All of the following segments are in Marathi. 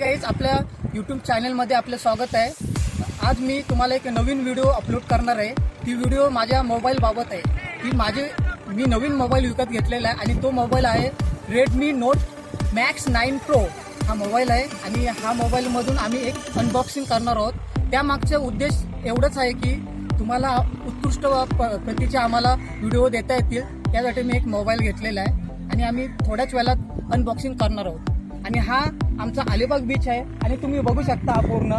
गाईज आपल्या यूट्यूब चॅनलमध्ये आपलं स्वागत आहे. आज मी तुम्हाला एक नवीन व्हिडिओ अपलोड करणार आहे. ती व्हिडिओ माझ्या मोबाईलबाबत आहे. ती माझे मी नवीन मोबाईल विकत घेतलेला आहे आणि तो मोबाईल आहे Redmi Note Max nine Pro हा मोबाईल आहे आणि हा मोबाईलमधून आम्ही एक अनबॉक्सिंग करणार आहोत. त्यामागचा उद्देश एवढंच आहे की तुम्हाला उत्कृष्ट प- प्रतीचे आम्हाला व्हिडिओ देता येतील. त्यासाठी मी एक मोबाईल घेतलेला आहे आणि आम्ही थोड्याच वेळात अनबॉक्सिंग करणार आहोत. आणि हा आमचा अलिबाग बीच आहे आणि तुम्ही बघू शकता हा पूर्ण.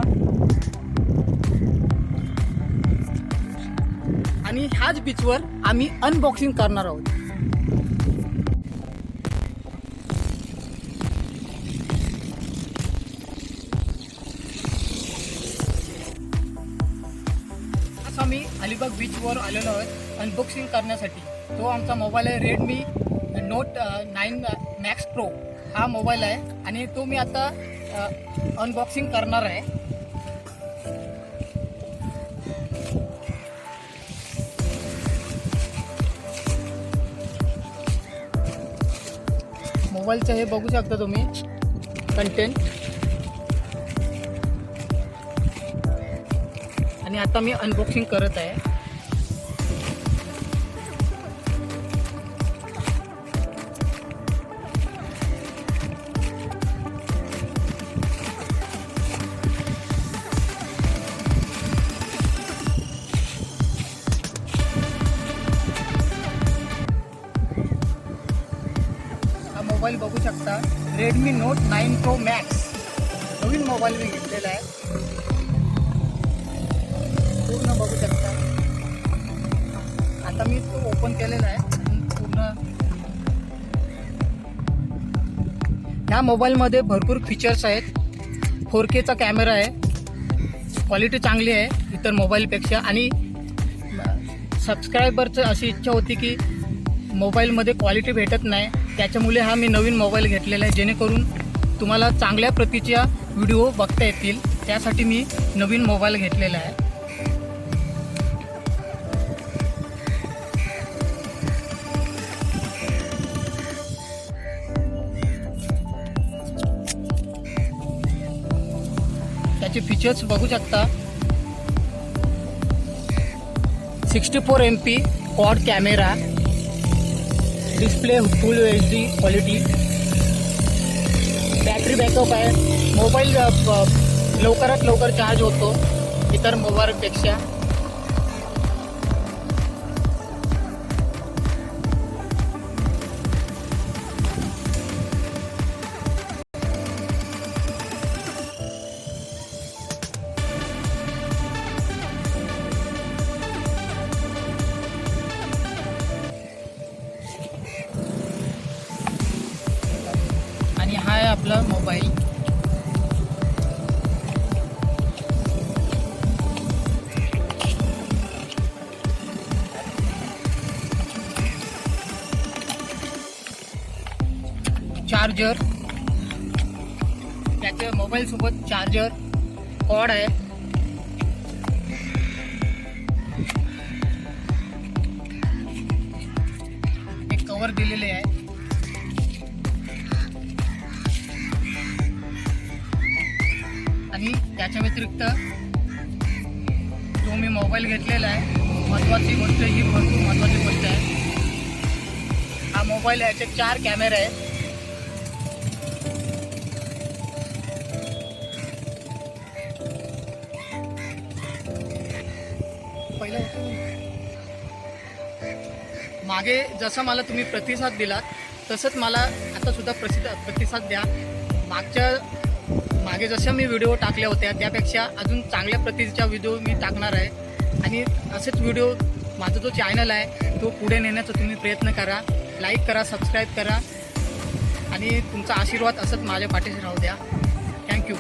आणि ह्याच बीचवर आम्ही अनबॉक्सिंग करणार आहोत. आज आम्ही अलिबाग बीचवर आलेलो आहोत अनबॉक्सिंग करण्यासाठी. तो आमचा मोबाईल आहे Redmi Note nine Max Pro हा मोबाईल आहे आणि तो मी आता अनबॉक्सिंग करणार आहे. मोबाईलचं हे बघू शकता तुम्ही कंटेंट आणि आता मी अनबॉक्सिंग करत आहे. मोबाईल बघू शकता. Redmi Note nine Pro Max नवीन मोबाईल मी घेतलेला आहे. पूर्ण बघू शकता. आता मी तो ओपन केलेला आहे. पूर्ण ह्या मोबाईलमध्ये भरपूर फीचर्स आहेत. फोर केचा कॅमेरा आहे. क्वालिटी चांगली आहे इतर मोबाईलपेक्षा आणि सबस्क्रायबरचं अशी इच्छा होती की मोबाईलमध्ये क्वालिटी भेटत नाही. त्याच्यामुळे हा मी नवीन मोबाईल घेतलेला आहे. जेणेकरून तुम्हाला चांगल्या प्रतीच्या व्हिडिओ बघता येतील. त्यासाठी मी नवीन मोबाईल घेतलेला आहे. त्याचे फीचर्स बघू शकता. Sixty four M P quad camera display full H D quality. Battery backup आहे. मोबाईल लवकरात लवकर चार्ज होतो. इतर मोबाईलपेक्षा. आपला मोबाईल. चार्जर त्याच्या मोबाईल सोबत चार्जर कॉड आहे. एक कवर दिलेले आहे. त्याच्या व्यतिरिक्त जो मी मोबाईल घेतलेला आहे महत्त्वाची गोष्ट ही भरपूर महत्त्वाची गोष्ट आहे. हा मोबाईल याचे चार कॅमेरे आहेत. मागे जसं मला तुम्ही प्रतिसाद दिलात तसंच मला आता सुद्धा प्रसिद्ध प्रतिसाद द्या. मागच्या मागे जशा मी व्हिडिओ टाकल्या होत्या त्यापेक्षा अजून चांगल्या प्रतीचा व्हिडिओ मी टाकणार आहे. आणि असेच व्हिडिओ माझा जो चॅनल आहे तो पुढे नेण्याचा तुम्ही प्रयत्न करा. लाईक करा सबस्क्राईब करा. आणि तुमचा आशीर्वाद असंच माझ्या पाठीशी राहू द्या. थँक्यू